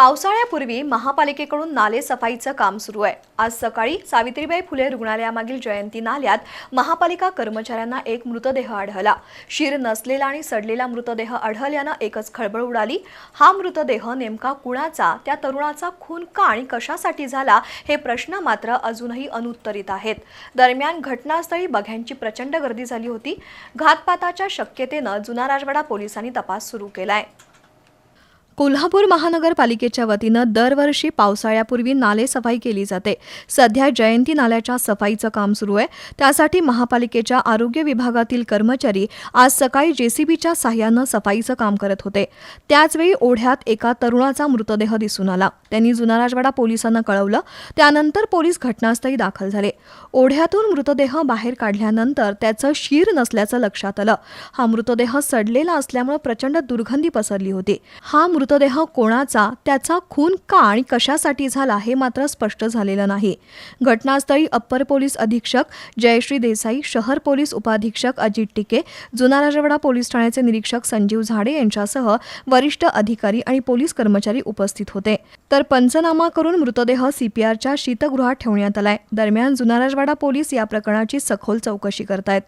पावसाळ्यापूर्वी महापालिकेकडून नाले सफाईचं काम सुरू आहे. आज सकाळी सावित्रीबाई फुले रुग्णालयामागील जयंती नाल्यात महापालिका कर्मचाऱ्यांना एक मृतदेह आढळला. शिर नसलेला आणि सडलेला मृतदेह आढळल्यानं एकच खळबळ उडाली. हा मृतदेह नेमका कुणाचा त्या तरुणाचा खून का आणि कशासाठी झाला हे प्रश्न मात्र अजूनही अनुत्तरित आहेत. दरम्यान घटनास्थळी बघ्यांची प्रचंड गर्दी झाली होती. घातपाताच्या शक्यतेनं जुना राजवाडा पोलिसांनी तपास सुरू केलाय. कोल्हापूर महानगरपालिकेच्या वतीनं दरवर्षी पावसाळ्यापूर्वी नाले सफाई केली जाते. सध्या जयंती नाल्याच्या सफाईचं काम सुरू आहे. त्यासाठी महापालिकेच्या आरोग्य विभागातील कर्मचारी आज सकाळी जेसीबीच्या साह्यानं सफाईचं काम करत होते. त्याचवेळी ओढ्यात एका तरुणाचा मृतदेह दिसून आला. त्यांनी जुना राजवाडा पोलिसांना कळवलं. त्यानंतर पोलीस घटनास्थळी दाखल झाले. ओढ्यातून मृतदेह बाहेर काढल्यानंतर त्याचं शीर नसल्याचं लक्षात आलं. हा मृतदेह सडलेला असल्यामुळे प्रचंड दुर्गंधी पसरली होती. हा मृत मृतदेह कोणाचा त्याचा खून का आणि कशासाठी झाला हे मात्र स्पष्ट झालेलं नाही. घटनास्थळी अप्पर पोलीस अधीक्षक जयश्री देसाई शहर पोलीस उपाधीक्षक अजित टिके जुना राजवाडा पोलीस ठाण्याचे निरीक्षक संजीव झाडे यांच्यासह वरिष्ठ अधिकारी आणि पोलीस कर्मचारी उपस्थित होते. तर पंचनामा करून मृतदेह सीपीआरच्या शीतगृहात ठेवण्यात आलाय. दरम्यान जुना राजवाडा पोलीस या प्रकरणाची सखोल चौकशी करतायत.